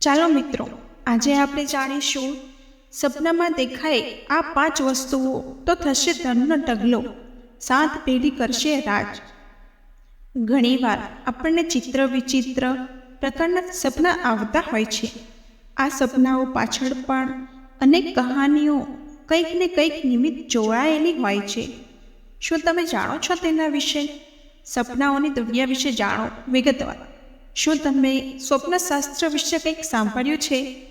ચાલો મિત્રો, આજે આપણે જાણીશું, સપનામાં દેખાય આ પાંચ વસ્તુઓ તો થશે ધનનો ઢગલો, સાત પેઢી કરશે રાજ. ઘણીવાર આપણને ચિત્ર વિચિત્ર પ્રકારના સપના આવતા હોય છે. આ સપનાઓ પાછળ પણ અનેક કહાનીઓ કંઈક ને કંઈક નિમિત્ત જોડાયેલી હોય છે. શું તમે જાણો છો તેના વિશે? સપનાઓની દુનિયા વિશે જાણો વિગતવાર. શું તમે સ્વપ્નશાસ્ત્ર વિશે કંઈક સાંભળ્યું છે?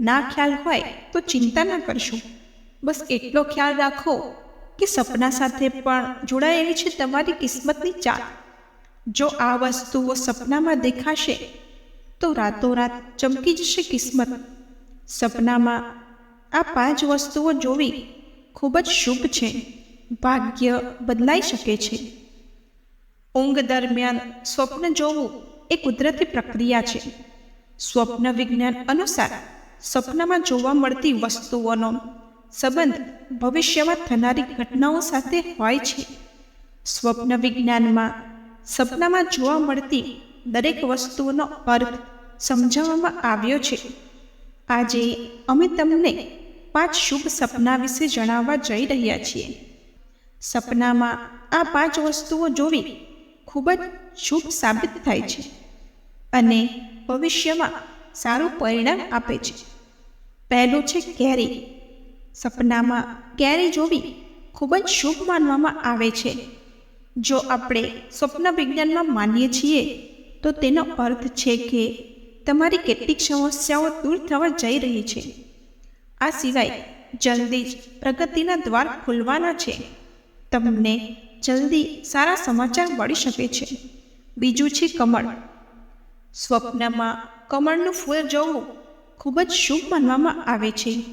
ના ખ્યાલ હોય તો ચિંતા ના કરશો. બસ એટલો ખ્યાલ રાખો કે સપના સાથે પણ જોડાયેલી છે તમારી કિસ્મતની ચાલ. જો આ વસ્તુઓ સપનામાં દેખાશે, તો રાતોરાત ચમકી જશે કિસ્મત. સપનામાં આ પાંચ વસ્તુઓ જોવી ખૂબ જ શુભ છે. ભાગ્ય બદલાઈ શકે છે. ઊંઘ દરમિયાન સ્વપ્ન જોવું એ કુદરતી પ્રક્રિયા છે. સ્વપ્ન વિજ્ઞાન અનુસાર સપનામાં જોવા મળતી વસ્તુઓનો સંબંધ ભવિષ્યમાં થનારી ઘટનાઓ સાથે હોય છે. સ્વપ્ન વિજ્ઞાનમાં સપનામાં જોવા મળતી દરેક વસ્તુઓનો અર્થ સમજાવવામાં આવ્યો છે. આજે અમે તમને પાંચ શુભ સપના વિશે જણાવવા જઈ રહ્યા છીએ. સપનામાં આ પાંચ વસ્તુઓ જોવી ખૂબ જ શુભ સાબિત થાય છે. અને ભવિષ્યમાં સારું પરિણામ આપે છે. પહેલું છે કેરી. સપનામાં કેરી જોવી ખૂબ જ શુભ માનવામાં આવે છે. જો આપણે સ્વપ્ન વિજ્ઞાનમાં માનીએ છીએ, તો તેનો અર્થ છે કે તમારી કેટલીક સમસ્યાઓ દૂર થવા જઈ રહી છે. આ સિવાય જલ્દી જ પ્રગતિના દ્વાર ખુલવાના છે. તમને જલ્દી સારા સમાચાર મળી શકે છે. બીજું છે કમળ. સ્વપ્નમાં કમળનું ફૂલ જોવું ખૂબ જ શુભ માનવામાં આવે છે.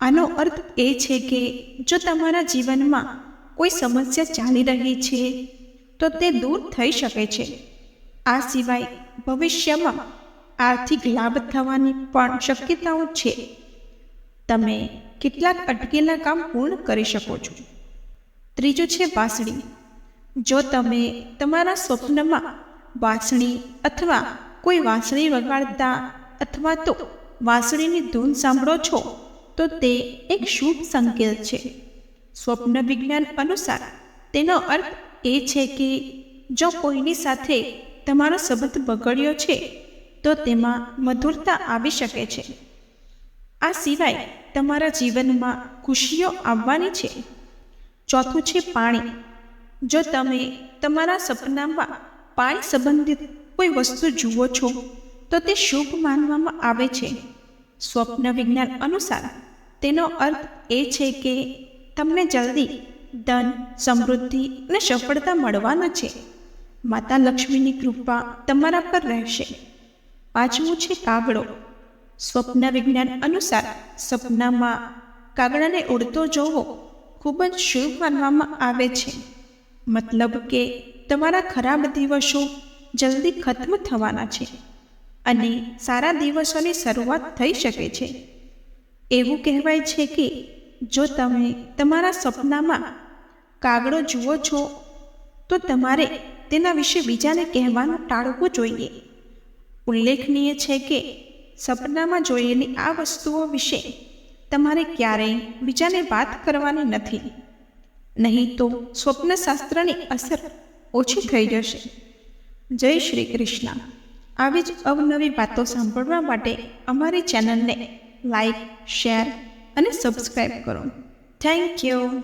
આનો અર્થ એ છે કે જો તમારા જીવનમાં કોઈ સમસ્યા ચાલી રહી છે, તો તે દૂર થઈ શકે છે. આ સિવાય ભવિષ્યમાં આર્થિક લાભ થવાની પણ શક્યતાઓ છે. તમે કેટલાક અટકેલા કામ પૂર્ણ કરી શકો છો. ત્રીજું છે વાંસળી. જો તમે તમારા સ્વપ્નમાં વાંસળી અથવા કોઈ વાંસળી વગાડતા અથવા તો વાંસળીની ધૂન સાંભળો છો, તો તે એક શુભ સંકેત છે. સ્વપ્ન વિજ્ઞાન અનુસાર તેનો અર્થ એ છે કે જો કોઈની સાથે તમારો સંબંધ બગડ્યો છે, તો તેમાં મધુરતા આવી શકે છે. આ સિવાય તમારા જીવનમાં ખુશીઓ આવવાની છે. ચોથું છે પાણી. જો તમે તમારા સપનામાં પાણી સંબંધિત કોઈ વસ્તુ જુઓ છો, તો તે શુભ માનવામાં આવે છે. સ્વપ્ન વિજ્ઞાન અનુસાર, તેનો અર્થ એ છે કે તમને જલ્દી ધન, સમૃદ્ધિ અને સફળતા મળવાના છે. માતા લક્ષ્મીની કૃપા તમારા પર રહેશે. પાંચમું છે કાગડો. સ્વપ્ન વિજ્ઞાન અનુસાર, સપનામાં કાગડાને ઉડતો જોવો ખૂબ જ શુભ માનવામાં આવે છે. મતલબ કે તમારા ખરાબ દિવસો જલ્દી ખત્મ થવાના છે અને સારા દિવસોની શરૂઆત થઈ શકે છે. એવું કહેવાય છે કે જો તમે તમારા સપનામાં કાગડો જુઓ છો, તો તમારે તેના વિશે બીજાને કહેવાનું ટાળવું જોઈએ. ઉલ્લેખનીય છે કે સપનામાં જોયેલી આ વસ્તુઓ વિશે તમારે ક્યારેય બીજાને વાત કરવાની નથી. નહીં તો સ્વપ્નશાસ્ત્રની અસર ઓછી થઈ જશે. જય શ્રી કૃષ્ણ. આવી જ અવનવી વાતો સાંભળવા માટે અમારી ચેનલને લાઈક શેર અને સબસ્ક્રાઈબ કરો. Thank you.